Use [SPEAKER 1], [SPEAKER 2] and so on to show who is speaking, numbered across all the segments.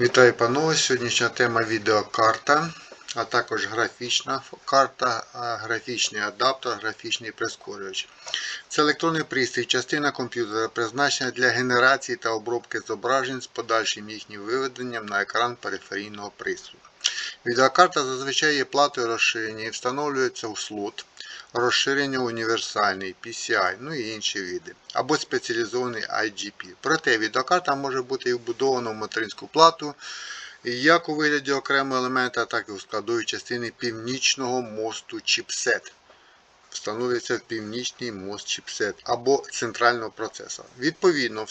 [SPEAKER 1] Вітаю панове! Сьогоднішня тема відеокарта, а також графічна карта, графічний адаптер, графічний прискорювач. Це електронний пристрій, частина комп'ютера, призначена для генерації та обробки зображень з подальшим їхнім виведенням на екран периферійного пристрою. Відеокарта зазвичай є платою розширення і встановлюється у слот, розширення універсальний, PCI, ну і інші види, або спеціалізований IGP. Проте відеокарта може бути і вбудована в материнську плату, як у вигляді окремого елемента, так і у складовій частини північного мосту чіпсет. Встановлюється в північний мост чіпсет або центрального процесора. Відповідно,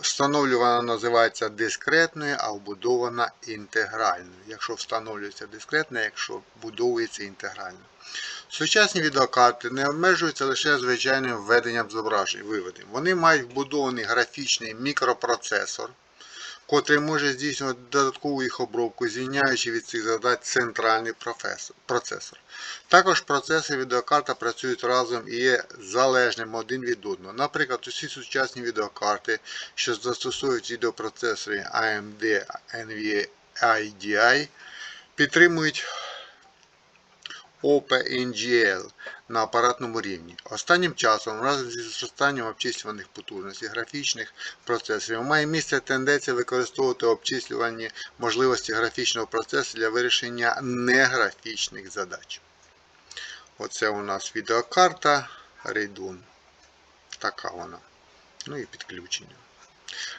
[SPEAKER 1] встановлювана називається дискретною, а вбудована інтегральною. Якщо встановлюється дискретна, якщо вбудовується інтегрально. Сучасні відеокарти не обмежуються лише звичайним введенням зображень, виведень. Вони мають вбудований графічний мікропроцесор, котрий може здійснювати додаткову їх обробку, звільняючи від цих задач центральний процесор. Також процеси відеокарта працюють разом і є залежним один від одного. Наприклад, усі сучасні відеокарти, що застосовують відеопроцесори AMD NVIDI, підтримують OpenGL на апаратному рівні. Останнім часом, разом зі зростанням обчислюваних потужностей графічних процесорів, має місце тенденція використовувати обчислювані можливості графічного процесу для вирішення неграфічних задач. Оце у нас відеокарта Radeon. Така вона. Ну і підключення.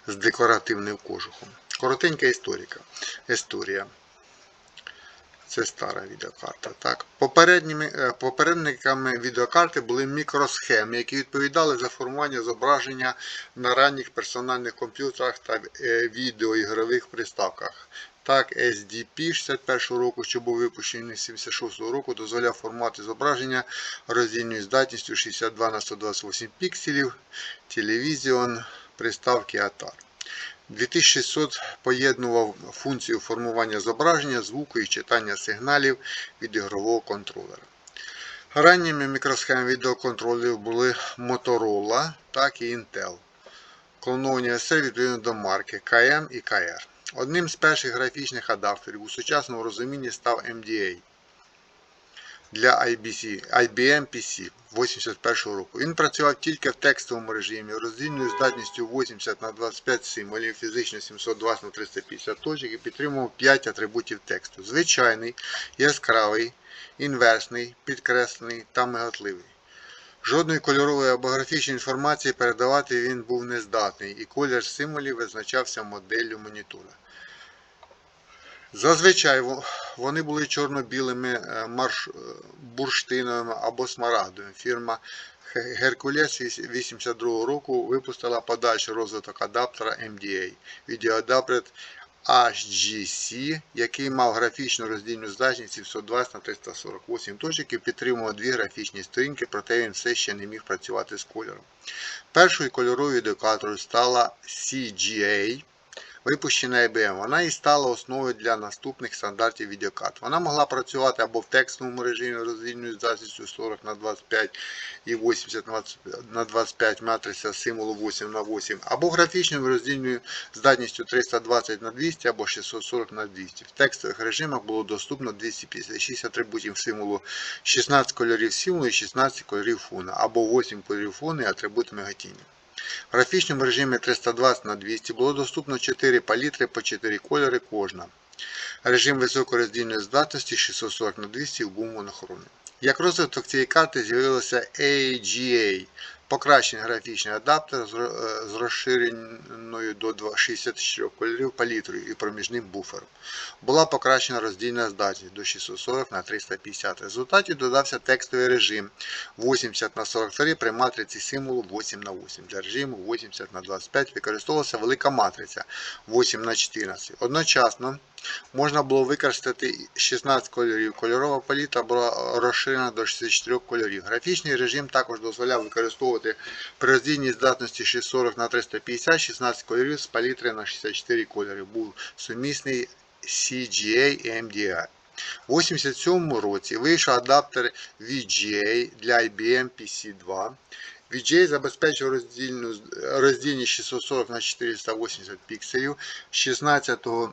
[SPEAKER 1] З декоративним кожухом. Коротенька історика. Історія. Це стара відеокарта. Так. Попередніми, е, попередниками відеокарти були мікросхеми, які відповідали за формування зображення на ранніх персональних комп'ютерах та е, відеоігрових приставках. Так, SDP 61 року, що був випущений 76 року, дозволяв формати зображення роздільною здатністю 62 на 128 пікселів, телевізіон, приставки ATAR. 2600 поєднував функцію формування зображення, звуку і читання сигналів від ігрового контролера. Ранніми мікросхемами відеоконтролерів були Motorola, так і Intel. Клоновані есе відповідно до марки KM і KR. Одним з перших графічних адаптерів у сучасному розумінні став MDA для IBC, IBM PC 81 року. Він працював тільки в текстовому режимі, роздільною здатністю 80 на 25 символів, фізично 720 на 350 точок і підтримував 5 атрибутів тексту. Звичайний, яскравий, інверсний, підкреслений та миготливий. Жодної кольорової або графічної інформації передавати він був не здатний, і колір символів визначався моделлю монітора. Зазвичай вони були чорно-білими е, марш... е, бурштиновими або смарагдовими. Фірма Геркулес 82 року випустила подальший розвиток адаптера MDA. Відеоадаптер HGC, який мав графічну роздільну здатність 720 на 348 точок і підтримував дві графічні сторінки, проте він все ще не міг працювати з кольором. Першою кольоровою відеокартрою стала CGA, випущена IBM. Вона і стала основою для наступних стандартів відеокарт. Вона могла працювати або в текстовому режимі роздільною здатністю 40 на 25 і 80 на 25 матриця символу 8 на 8, або в графічному роздільною здатністю 320 на 200 або 640 на 200. В текстових режимах було доступно 256 атрибутів символу, 16 кольорів символу і 16 кольорів фона, або 8 кольорів фону і атрибут миготіння. В графічному режимі 320 на 200 було доступно 4 палітри по 4 кольори кожна. Режим високороздільної здатності 640 на 200 був монохромним. Як розвиток цієї карти з'явилося AGA покращений графічний адаптер з е, розширеною до 64 кольорів палітрою і проміжним буфером. Була покращена роздільна здатність до 640 на 350. В результаті додався текстовий режим 80 на 43 при матриці символу 8 на 8. Для режиму 80 на 25 використовувалася велика матриця 8 на 14. Одночасно можна було використати 16 кольорів. Кольорова палітра була розширена до 64 кольорів. Графічний режим також дозволяв використовувати при роздільній здатності 640 на 350 16 кольорів з палітри на 64 кольори. Був сумісний CGA і MDI. У 1987 році вийшов адаптер VGA для IBM PC2 VGA роздільну, роздільність 640 на 480 пікселів 16 з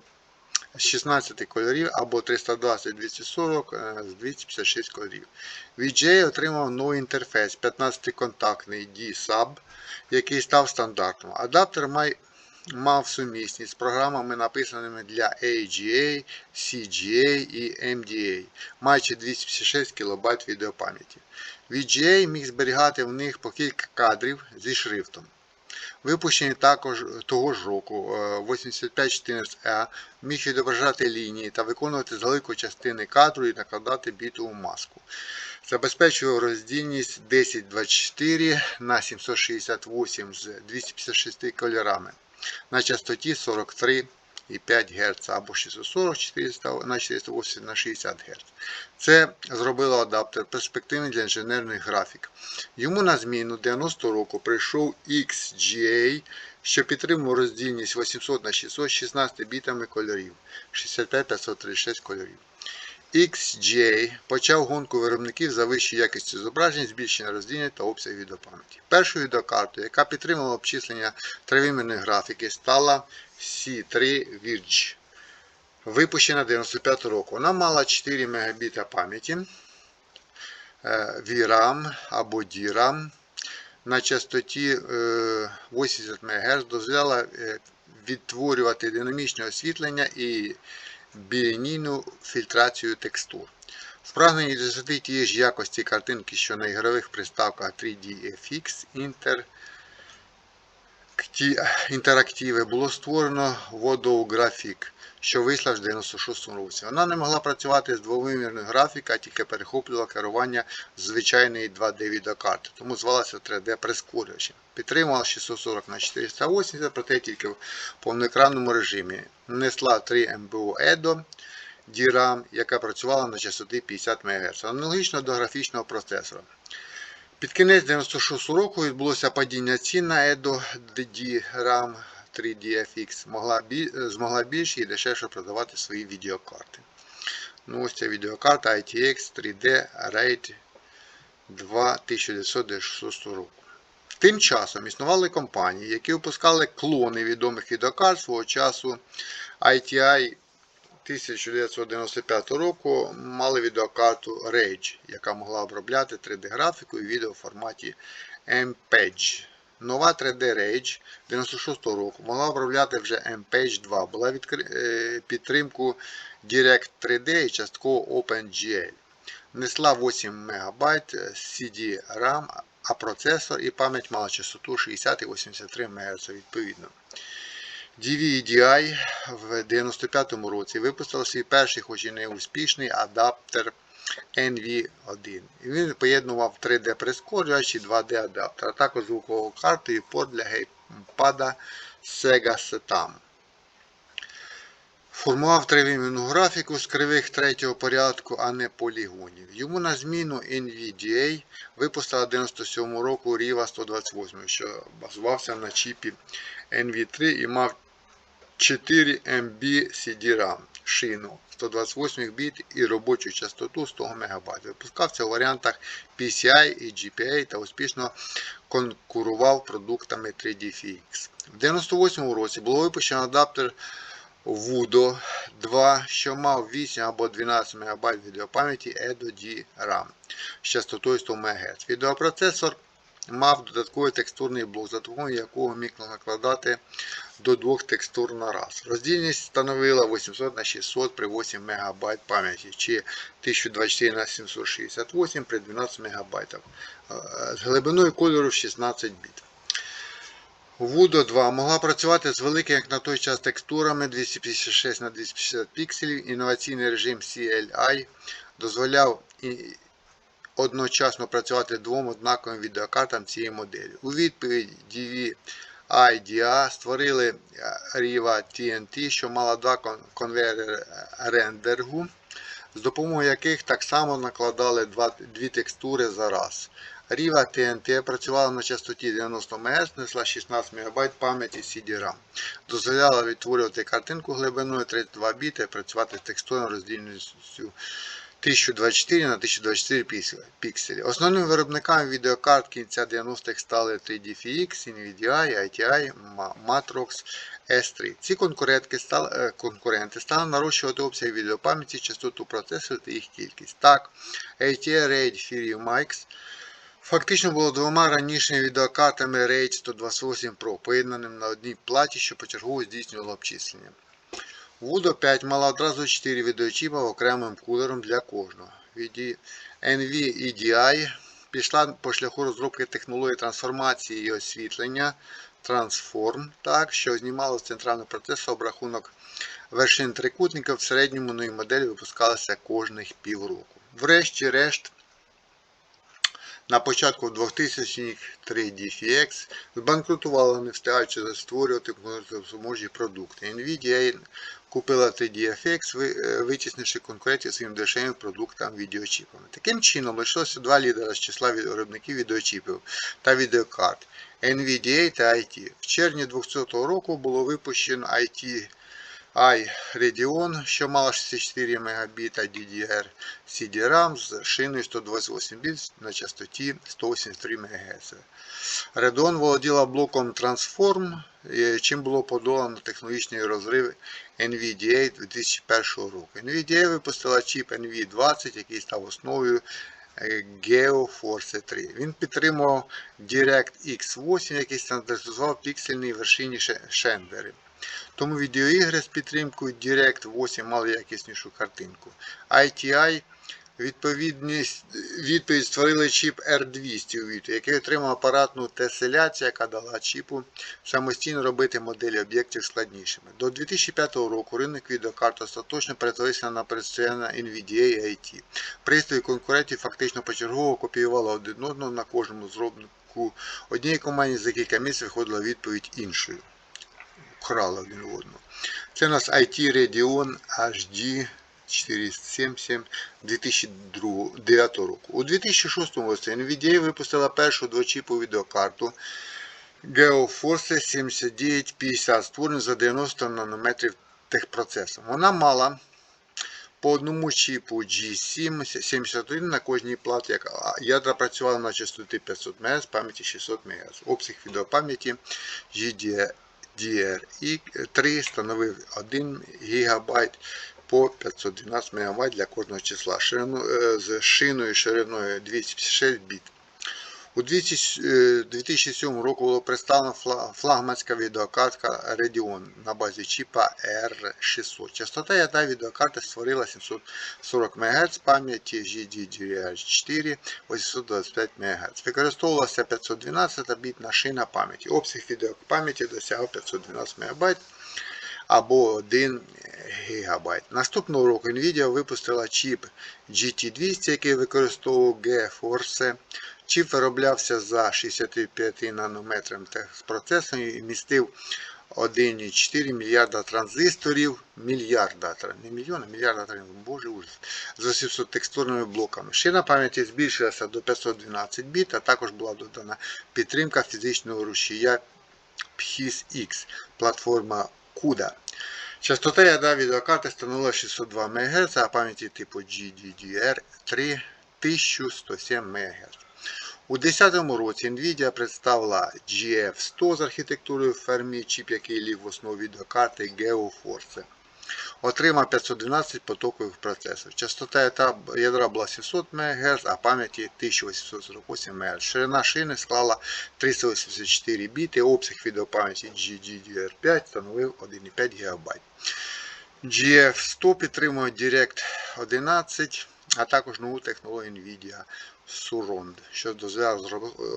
[SPEAKER 1] 16 кольорів або 320 240 е, з 256 кольорів. VGA отримав новий інтерфейс 15-контактний D-Sub, який став стандартом. Адаптер має мав сумісність з програмами, написаними для AGA, CGA і MDA, маючи 256 кБ відеопам'яті. VGA міг зберігати в них по кілька кадрів зі шрифтом. Випущений також того ж року е, 8514E міг відображати лінії та виконувати залику частини кадру і накладати бітову маску. Забезпечує роздільність 1024 на 768 з 256 кольорами на частоті 43,5 Гц або 640 400 на 480 на 60 Гц. Це зробило адаптер перспективний для інженерних графік. Йому на зміну 90 року прийшов XGA, що підтримував роздільність 800 на 600 16 бітами кольорів 65-536 кольорів. XGA почав гонку виробників за вищою якістю зображень, збільшення розділення та обсяг відеопам'яті. Першою відеокартою, яка підтримувала обчислення тривимірної графіки, стала C3 Virge, випущена 95 року. Вона мала 4 Мбіта пам'яті е, VRAM або DRAM на частоті е, 80 МГц, дозволяла е, відтворювати динамічне освітлення і біонійну фільтрацію текстур. В прагненні досягти тієї ж якості картинки, що на ігрових приставках 3DFX Inter... інтерактиви було створено Водографік, що вийшла в 96 році. Вона не могла працювати з двовимірною графікою, а тільки перехоплювала керування звичайної 2D відеокарти, тому звалася 3D прискорювачем. Підтримувала 640 на 480, проте тільки в повноекранному режимі. Несла 3 МБО EDO DRAM, яка працювала на частоті 50 МГц, аналогічно до графічного процесора. Під кінець 96 року відбулося падіння цін на EDO DRAM 3DFX, могла, змогла більше і дешевше продавати свої відеокарти. Ну, Ось ця відеокарта ITX 3D RAID 2 1996 року. Тим часом існували компанії, які випускали клони відомих відеокарт свого часу. ITI 1995 року мали відеокарту Rage, яка могла обробляти 3D-графіку і відео в форматі MPEG. Нова 3D Rage 96 року могла обробляти вже MPEG 2, була відкри... підтримку Direct 3D і частково OpenGL. Несла 8 МБ CD RAM, а процесор і пам'ять мала частоту 60 і 83 МГц відповідно. DVI в 95-му році випустила свій перший, хоч і не успішний адаптер NV1. І Він поєднував 3D прискорювач і 2D адаптер, а також звукову карту і порт для геймпада Sega Satam. Формував тривимірну графіку з кривих третього порядку, а не полігонів. Йому на зміну NVDA випустила 97 року Riva 128, що базувався на чіпі NV3 і мав 4 MB CD-RAM шину 128 біт і робочу частоту 100 МБ. Випускався у варіантах PCI і GPA та успішно конкурував продуктами 3DFX. В 98 році було випущено адаптер Voodoo 2, що мав 8 або 12 МБ відеопам'яті Edo D-RAM з частотою 100 МГц. Відеопроцесор мав додатковий текстурний блок, за допомогою якого міг накладати до двох текстур на раз. Роздільність становила 800 на 600 при 8 МБ пам'яті чи 1024 на 768 при 12 МБ з глибиною кольору 16 біт. Voodoo 2 могла працювати з великими, як на той час, текстурами 256 на 250 пікселів. Інноваційний режим CLI дозволяв одночасно працювати двом однаковим відеокартам цієї моделі. У відповідь DVI-DA створили Riva TNT, що мала два конвейери рендергу, з допомогою яких так само накладали дві текстури за раз. Riva TNT працювала на частоті 90 МГц, несла 16 МБ пам'яті CD-RAM. Дозволяла відтворювати картинку глибиною 32 біти і працювати з текстурною роздільністю 1024 на 1024 пікс- пікселі. Основними виробниками відеокарт кінця 90-х стали 3DFX, NVIDIA, ITI, Ma- Matrox, S3. Ці конкурентки стали, е, конкуренти стали нарощувати обсяг відеопам'яті, частоту процесорів та їх кількість. Так, ATI RAID Fury Max фактично було двома ранішими відеокартами RAID 128 Pro, поєднаним на одній платі, що почергово здійснювало обчислення. Voodoo 5 мала одразу 4 відеочіпа окремим кулером для кожного. Від NVEDI пішла по шляху розробки технології трансформації і освітлення Transform, так, що знімало з центрального процесу обрахунок вершин трикутника. В середньому нові моделі випускалися кожних півроку. Врешті-решт, на початку 2000-х 3DFX збанкрутувала, не встигаючи створювати конкурентоспроможні продукти. NVIDIA купила 3DFX, ви- е, витіснивши конкурентів своїм дешевим продуктам відеочіпами. Таким чином, лишилося два лідера з числа виробників відеочіпів та відеокарт NVDA та IT. В червні 2000 року було випущено IT i Radeon, що мала 64 Мбіт DDR CD-RAM з шиною 128 біт на частоті 183 МГц. Radeon володіла блоком Transform, чим було подолано технологічний розрив NVDA 2001 року. NVDA випустила чіп NV20, який став основою е, GeoForce 3. Він підтримував DirectX 8, який стандартизував піксельні вершині ше- шендери. Тому відеоігри з підтримкою Direct 8 мали якіснішу картинку. ITI відповідь створили чіп R200 у відео, який отримав апаратну теселяцію, яка дала чіпу самостійно робити моделі об'єктів складнішими. До 2005 року ринок відеокарт остаточно перетворився на представлення NVIDIA і IT. Пристрої конкурентів фактично почергово копіювали один одного на кожному зробнику однієї компанії за кілька місяців виходила відповідь іншою. Крали один одного. Це у нас IT Radeon HD 477 2009 року. У 2006 році NVIDIA випустила першу двочіпову відеокарту GeoForce 7950, створену за 90 нанометрів техпроцесом. Вона мала по одному чіпу G7 71 на кожній платі, як ядра працювали на частоті 500 МГц, пам'яті 600 МГц. Обсяг відеопам'яті GDDR3 становив 1 ГБ по 512 МБ для кожного числа ширину, е, з шиною шириною 256 біт. У 2000, е, 2007 року було представлена флагманська відеокартка Radeon на базі чіпа R600. Частота ядра відеокарти створила 740 МГц, пам'яті GDDR4 825 МГц. Використовувалася 512 бітна шина пам'яті. Обсяг відеопам'яті досягав 512 МБ або 1 ГБ. Наступного року Nvidia випустила чіп GT200, який використовував GeForce. Чіп вироблявся за 65 нанометром техпроцесом і містив 1,4 мільярда транзисторів, мільярда, не мільйона, мільярда транзисторів, боже ужас, з 800 текстурними блоками. Шина пам'яті збільшилася до 512 біт, а також була додана підтримка фізичного рушія PHIS-X, платформа CUDA. Частота ядра відеокарти становила 602 МГц, а пам'яті типу GDDR3 1107 МГц. У 2010 році Nvidia представила GF100 з архітектурою Fermi, чіп, який ліг в основу відеокарти GeoForce. Отримав 512 потокових процесорів. Частота ядра була 700 МГц, а пам'яті 1848 МГц. Ширина шини склала 384 біти, обсяг відеопам'яті GDDR5 становив 1,5 ГБ. GF100 підтримує Direct 11, а також нову технологію NVIDIA Surround, що дозволяє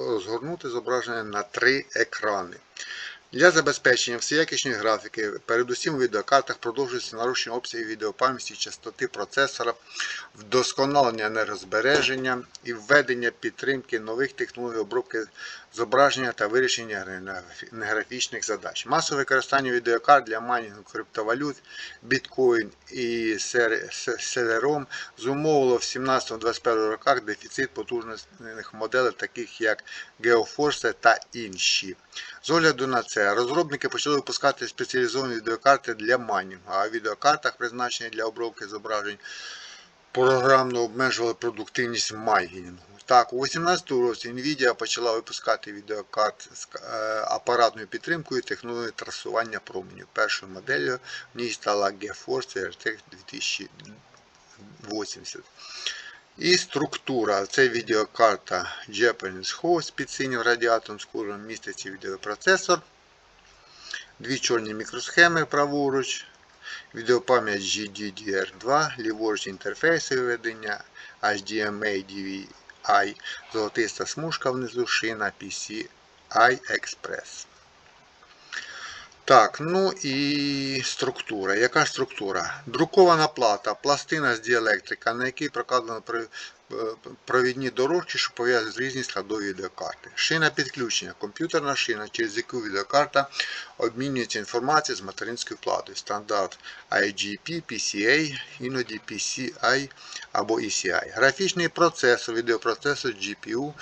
[SPEAKER 1] розгорнути зображення на три екрани. Для забезпечення всеякісної графіки, передусім у відеокартах продовжується нарощення обсягів відеопам'яті, частоти процесора, вдосконалення енергозбереження і введення підтримки нових технологій обробки зображення та вирішення графі- графічних задач. Масове використання відеокарт для майнінгу криптовалют, біткоін і Celeron зумовило в 17-21 роках дефіцит потужних моделей, таких як GeoForce та інші. З огляду на це, розробники почали випускати спеціалізовані відеокарти для майнінгу, а в відеокартах, призначені для обробки зображень, програмно обмежували продуктивність майгінгу. Так, у 2018 році Nvidia почала випускати відеокарт з е, апаратною підтримкою технології трасування променів. Першою моделлю в ній стала GeForce RTX 2080. І структура. Це відеокарта Japanese Host під синім радіатором з куром міститься відеопроцесор. Дві чорні мікросхеми праворуч, відеопам'ять GDDR2, ліворуч інтерфейси виведення, HDMI DVI, золотиста смужка внизу шина PCI Express. Так, ну і структура. Яка структура? Друкована плата, пластина з діелектрика, на якій прокладено провідні дорожки, що пов'язують різні складові відеокарти. Шина підключення, комп'ютерна шина, через яку відеокарта обмінюється інформацією з материнською платою. Стандарт IGP, PCA, іноді PCI або ECI. Графічний процесор, відеопроцесор GPU.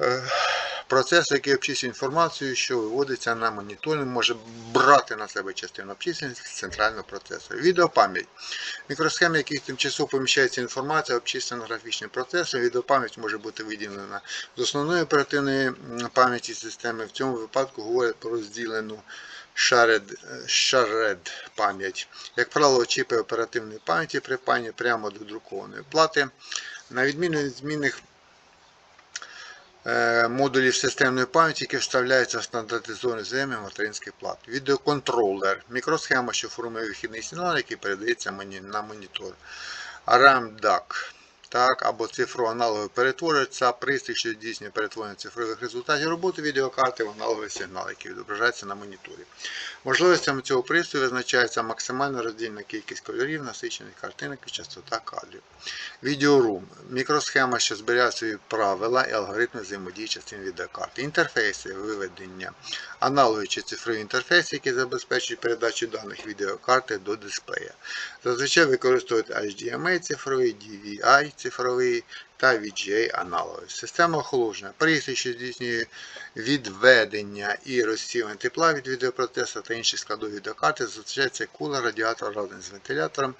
[SPEAKER 1] Е, Процесор, який обчислює інформацію, що виводиться на моніторинг, може брати на себе частину обчислення з центрального процесора. Відеопам'ять. Мікросхеми, яких тимчасово поміщається інформація, обчислена графічним процесором. Відеопам'ять може бути виділена з основної оперативної пам'яті системи. В цьому випадку говорять про розділену shared пам'ять. Як правило, чіпи оперативної пам'яті припані прямо до друкованої плати. На відміну від змінних модулів системної пам'яті, які вставляються в стандартизований земи материнський плат. Відеоконтролер. Мікросхема, що формує вихідний сигнал, який передається на монітор. RAM DAC. Так, або цифроаналоговий перетворювач це пристрій, що здійснює перетворення цифрових результатів роботи відеокарти в аналоговий сигнал, який відображається на моніторі. Можливостями цього пристрою визначається максимальна роздільна кількість кольорів, насичених картинок і частота кадрів. Відеорум мікросхема, що зберігає свої правила і алгоритми взаємодії частин відеокарти. Інтерфейси виведення, аналоги чи цифрові інтерфейси, які забезпечують передачу даних відеокарти до дисплея. Зазвичай використовують HDMI цифровий, DVI цифровий та VGA аналоги. Система охолодження. Пристрій, що здійснює відведення і розсіювання тепла від відеопроцесора та інші складові відеокарти, це кулер, радіатор разом з вентилятором,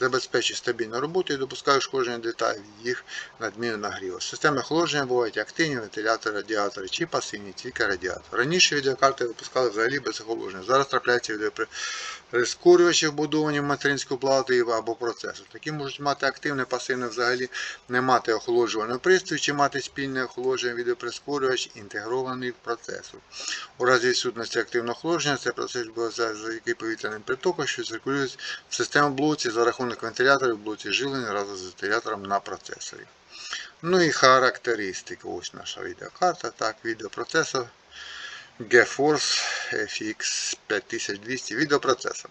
[SPEAKER 1] забезпечує стабільну роботу і допускає ушкодження деталей їх надмірного нагріву. Системи охолодження бувають активні вентилятори, радіатори чи пасивні, тільки радіатор. Раніше відеокарти випускали взагалі без охолодження. Зараз трапляються відеоприскорювачі вбудовані в материнську плату або процесор. Такі можуть мати активне, пасивне взагалі не мати охолоджувального пристрою чи мати спільне охолодження відеоприскорювач інтегрований в процесор. У разі відсутності активного охолодження цей процес відбувається завдяки повітряним притокам, що циркулюють в систему блоці за рахунок вентиляторів блоці живлення разом з вентилятором на процесорі. Ну і характеристики. Ось наша відеокарта. Так, відеопроцесор GeForce FX 5200 відеопроцесор.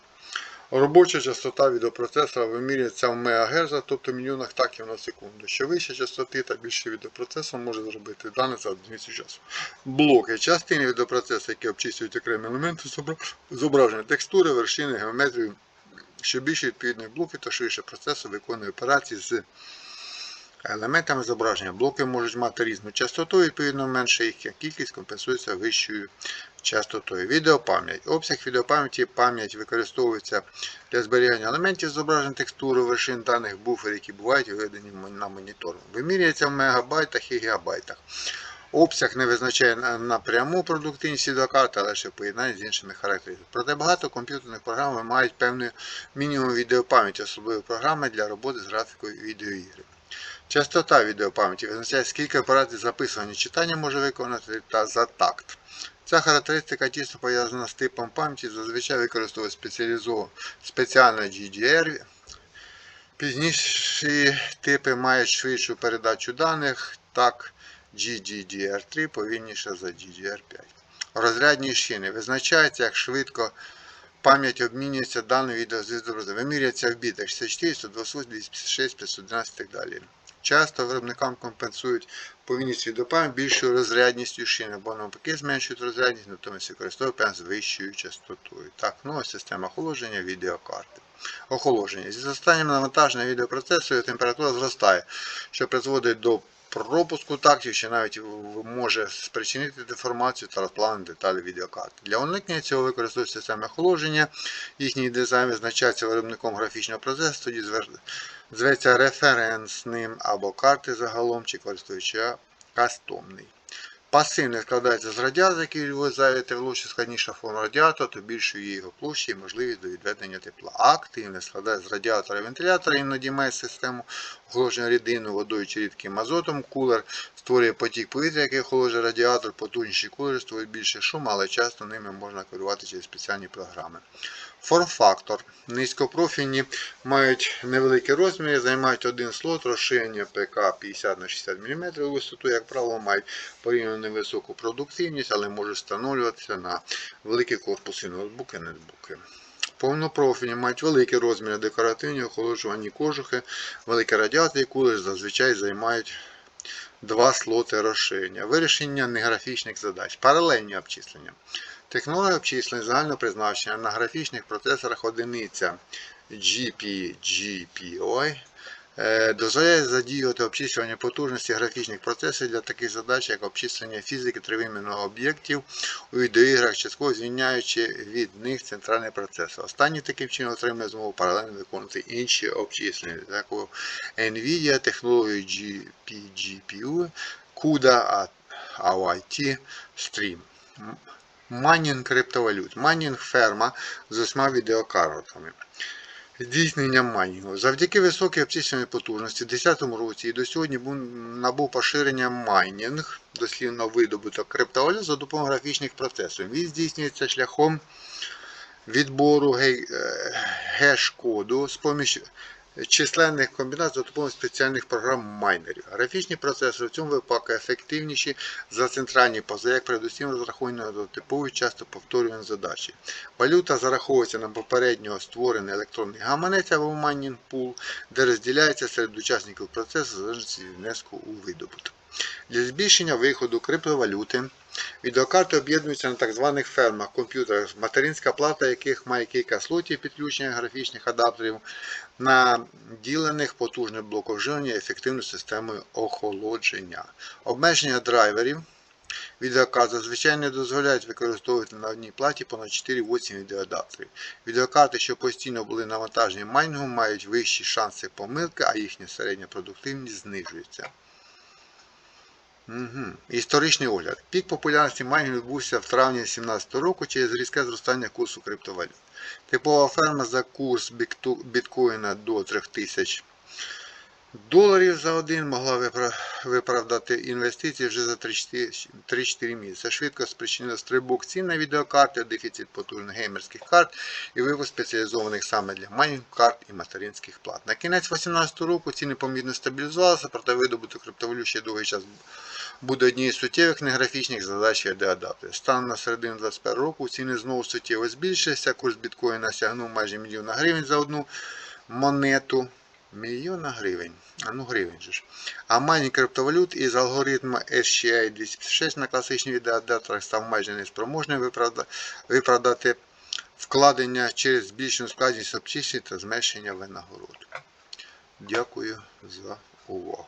[SPEAKER 1] Робоча частота відеопроцесора вимірюється в МГц, тобто в мільйонах таків на секунду. Що вища частоти та більше відеопроцесор може зробити дане за одиницю часу. Блоки. Частини відеопроцесу, які обчислюють окремі елементи зображення, текстури, вершини, геометрію. Що більше відповідних блоки, то швидше процесор виконує операції з елементами зображення. Блоки можуть мати різну частоту, відповідно менше їх кількість компенсується вищою частотою. Відеопам'ять. Обсяг відеопам'яті пам'ять використовується для зберігання елементів зображень текстури, вершин даних буферів, які бувають виведені на монітор. Вимірюється в мегабайтах і гігабайтах. Обсяг не визначає на- напряму продуктивність відеокарти, але ще в поєднанні з іншими характеристиками. Проте багато комп'ютерних програм мають певний мінімум відеопам'яті, особливо програми для роботи з графікою відеоігри. Частота відеопам'яті визначає, скільки операцій записування читання може виконати та за такт. Ця характеристика тісно пов'язана з типом пам'яті, зазвичай використовує спеціалізовану спеціальна GDR. Пізніші типи мають швидшу передачу даних, так GDDR3 повільніше за GDR5. Розрядні шини визначається, як швидко пам'ять обмінюється даною відео. Вимірюється в бітах 64, 128, 256, 512 і так далі. Часто виробникам компенсують повільність відеопам'ять більшою розрядністю шини, бо навпаки зменшують розрядність, натомість використовують ПЕН з вищою частотою. Так, ну ось система охолодження відеокарти. Охолодження. Зі зростанням навантаження відеопроцесору температура зростає, що призводить до пропуску тактів, що навіть може спричинити деформацію та розплавлення деталі відеокарти. Для уникнення цього використовують системи охолодження. Їхній дизайн визначається виробником графічного процесу, тоді зветься референсним або карти загалом чи користувача кастомний. Пасивний складається з радіатора, який ввозає тепло, що складніша форма радіатора, то більшою є його площа і можливість до відведення тепла. А активний складається з радіатора і вентилятора, іноді має систему охолодження рідиною, водою чи рідким азотом. Кулер створює потік повітря, який охолоджує радіатор, потужніші кулери створюють більше шуму, але часто ними можна керувати через спеціальні програми. Форм-фактор. Низькопрофільні мають невеликі розміри, займають один слот, розширення ПК 50 на 60 мм висоту, як правило, мають порівняно невисоку продуктивність, але можуть встановлюватися на великі корпуси ноутбуки, нетбуки. Повнопрофільні мають великі розміри декоративні, охолоджувані кожухи, великі радіатори, кулери зазвичай займають два слоти розширення. Вирішення неграфічних задач. Паралельні обчислення. Технологія обчислень загального призначення на графічних процесорах одиниця GPGPOI е, дозволяє задіювати обчислювання потужності графічних процесів для таких задач, як обчислення фізики тривимірного об'єктів у відеоіграх, частково звільняючи від них центральний процесор. Останній таким чином отримує змогу паралельно виконувати інші обчислення, таку NVIDIA, технологію GPGPU, CUDA, AOIT, Stream. Майнінг криптовалют. Майнінг ферма з усіма відеокартами. Здійснення майнінгу. Завдяки високій обчисленій потужності в 2010 році і до сьогодні набув поширення майнінг, дослівно видобуток криптовалют за допомогою графічних процесів. Він здійснюється шляхом відбору е, геш-коду з поміж численних комбінацій за допомогою спеціальних програм майнерів. Графічні процесори в цьому випадку ефективніші за центральні пози, як передусім розраховані на типові часто повторювані задачі. Валюта зараховується на попередньо створений електронний гаманець або майнінг пул, де розділяється серед учасників процесу залежності від внеску у видобуток. Для збільшення виходу криптовалюти відеокарти об'єднуються на так званих фермах комп'ютерах, материнська плата яких має кілька слотів підключення графічних адаптерів, наділених потужним і ефективною системою охолодження. Обмеження драйверів відеокарт зазвичай не дозволяють використовувати на одній платі понад 4-8 відеоадаптерів. Відеокарти, що постійно були навантажені майнінгом, мають вищі шанси помилки, а їхня середня продуктивність знижується. Угу. Історичний огляд. Пік популярності майнінгу відбувся в травні 2017 року через різке зростання курсу криптовалют. Типова ферма за курс біткоїна до 3000 доларів за один могла виправдати інвестиції вже за 3-4 місяці. Швидко спричинила стрибок цін на відеокарти, дефіцит потужних геймерських карт і випуск спеціалізованих саме для майнінгу карт і материнських плат. На кінець 2018 року ціни помірно стабілізувалися, проте видобуток криптовалют ще довгий час буде однією з суттєвих неграфічних задач відеоадаптерів. Станом на середину 2021 року ціни знову суттєво збільшилися, курс біткоїна сягнув майже мільйона гривень за одну монету. Мільйона гривень. А ну гривень же ж. А майнінг криптовалют із алгоритму SCI 256 на класичних відеодаторах став майже неспроможним виправдати вкладення через збільшену складність обчислень та зменшення винагород. Дякую за увагу.